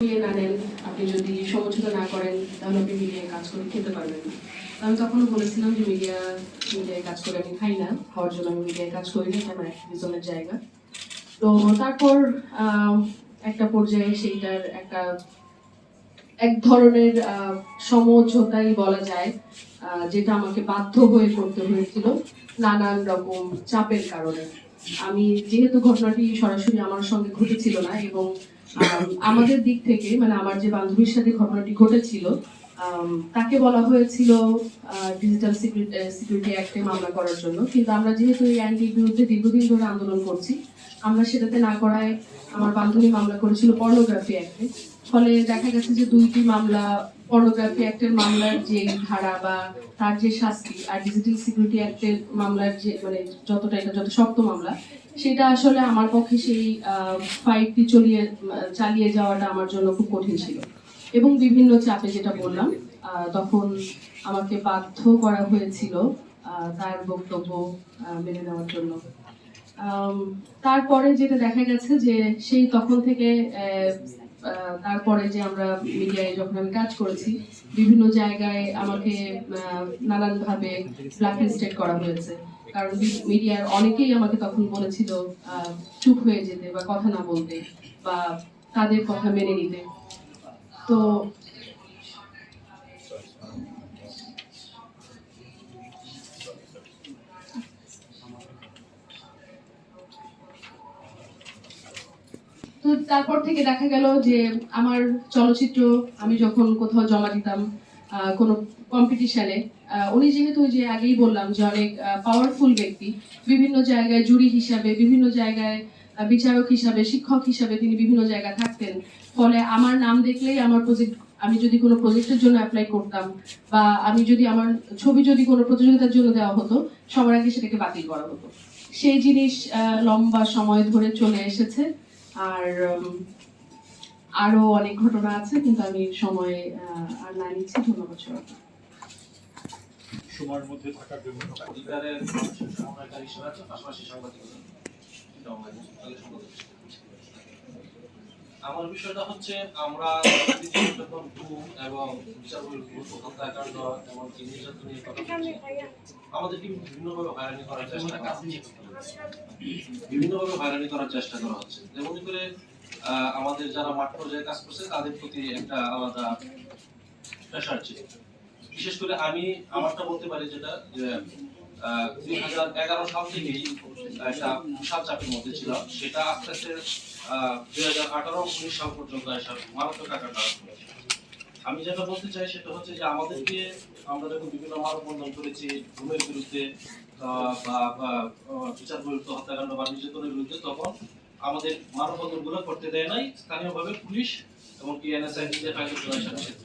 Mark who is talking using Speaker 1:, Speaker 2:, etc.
Speaker 1: নিয়ে না নেন, আপনি যদি সমঝোতা না করেন, তাহলে আপনি মিডিয়ায় কাজ করে খেতে পারবেন না। আমি তখনও বলেছিলাম যে মিডিয়া মিডিয়ায় কাজ করে আমি খাই না, খাওয়ার জন্য আমি মিডিয়ায় কাজ করি না, এটা আমার অ্যাক্টিভিজমের জায়গা। তো তারপর একটা পর্যায়ে সেইটার একটা এক ধরনের সমঝোতাই বলা যায় যেটা আমাকে বাধ্য হয়ে করতে হয়েছিল নানান রকম চাপের কারণে। আমি যেহেতু ঘটনাটি সরাসরি আমার সঙ্গে ঘটেছিল না এবং আমাদের দিক থেকে মানে আমার যে বান্ধবীর সাথে ঘটনাটি ঘটেছিল তাকে বলা হয়েছিল ডিজিটাল সিকিউরিটি অ্যাক্টে মামলা করার জন্য। কিন্তু আমরা যেহেতু এই আইনটির বিরুদ্ধে দীর্ঘদিন ধরে আন্দোলন করছি, আমরা সেটাতে না করায় আমার বান্ধবী মামলা করেছিল পর্নোগ্রাফি অ্যাক্টে ফলে দেখা গেছে যে দুইটি মামলা পর্নোগ্রাফি অ্যাক্টের মামলার যে ধারা বা তার যে শাস্তি, আর ডিজিটাল সিকিউরিটি অ্যাক্টের মামলার যে মানে যতটা এটা যত শক্ত মামলা, সেটা আসলে আমার পক্ষে সেই ফাইটটি চলিয়ে চালিয়ে যাওয়াটা আমার জন্য খুব কঠিন ছিল। এবং বিভিন্ন চাপে যেটা বললাম তখন আমাকে বাধ্য করা হয়েছিল তার বক্তব্য মেনে নেওয়ার জন্য। তারপরে যেটা দেখা গেছে যে সেই তখন থেকে তারপরে যে আমরা মিডিয়ায় যখন আমি কাজ করেছি, বিভিন্ন জায়গায় আমাকে নানানভাবে ব্ল্যাকলিস্টেড করা হয়েছে। কারণ মিডিয়ার অনেকেই আমাকে তখন বলেছিল চুপ হয়ে যেতে বা কথা না বলতে বা তাদের কথা মেনে নিতে। তো তারপর থেকে দেখা গেল যে আমার চলচ্চিত্র, আমি যখন কোথাও জমা দিতাম কোনো কম্পিটিশনে উনি যেহেতু যে আগেই বললাম যে অনেক পাওয়ারফুল ব্যক্তি, বিভিন্ন জায়গায় জুরি হিসাবে, বিভিন্ন জায়গায় বিচারক হিসাবে শিক্ষক হিসাবে তিনি বিভিন্ন জায়গায় থাকতেন। ফলে আমার নাম দেখলেই আমার প্রজেক্ট আমি যদি কোনো প্রজেক্টের জন্য অ্যাপ্লাই করতাম বা আমি যদি আমার ছবি যদি কোনো প্রতিযোগিতার জন্য দেওয়া হতো সবার আগে সেটাকে বাতিল করা হতো। সেই জিনিস আহ, লম্বা সময় ধরে চলে এসেছে। আর আরও অনেক ঘটনা আছে কিন্তু আমি সময় আর না নিচ্ছি। ধন্যবাদ সবাইকে।
Speaker 2: সময়ের মধ্যে থাকার জন্য।
Speaker 3: আমরা বিষয়টা হচ্ছে, আমরা যখন গুম এবং বিচার বহির্ভূত হত্যাকাণ্ড এমনকি নির্যাতন নিয়ে কথা আমাদেরকে বিভিন্নভাবে হয়রানি করার চেষ্টা বিভিন্নভাবে হয়রানি করার চেষ্টা করা হচ্ছে। যেমন করে আমাদের যারা মাঠ পর্যায়ে কাজ করছে, তাদের প্রতি একটা আলাদা প্রেশার ছিল বিশেষ করে আমি আমারটা বলতে পারি যেটা, যে দুই হাজার এগারো সাল থেকেই একটা বিশাল চাপের মধ্যে ছিলাম সেটা আস্তে আস্তে দুই হাজার আঠারো, উনিশ সাল পর্যন্ত এসব মারাত্মক আকার ধারণ। আমি যেটা বলতে চাই সেটা হচ্ছে যে আমাদেরকে আমরা যখন বিভিন্ন মানববন্ধন করেছি ঘুমের বিরুদ্ধে বা বিচার বহির্ভূত হত্যাকাণ্ড বা নির্যাতনের বিরুদ্ধে, তখন আমাদের মানববন্ধনগুলো করতে দেয় নাই স্থানীয়ভাবে পুলিশ এবং এনএসআই নিজের কার্যক্রমের সাথে নিষেধ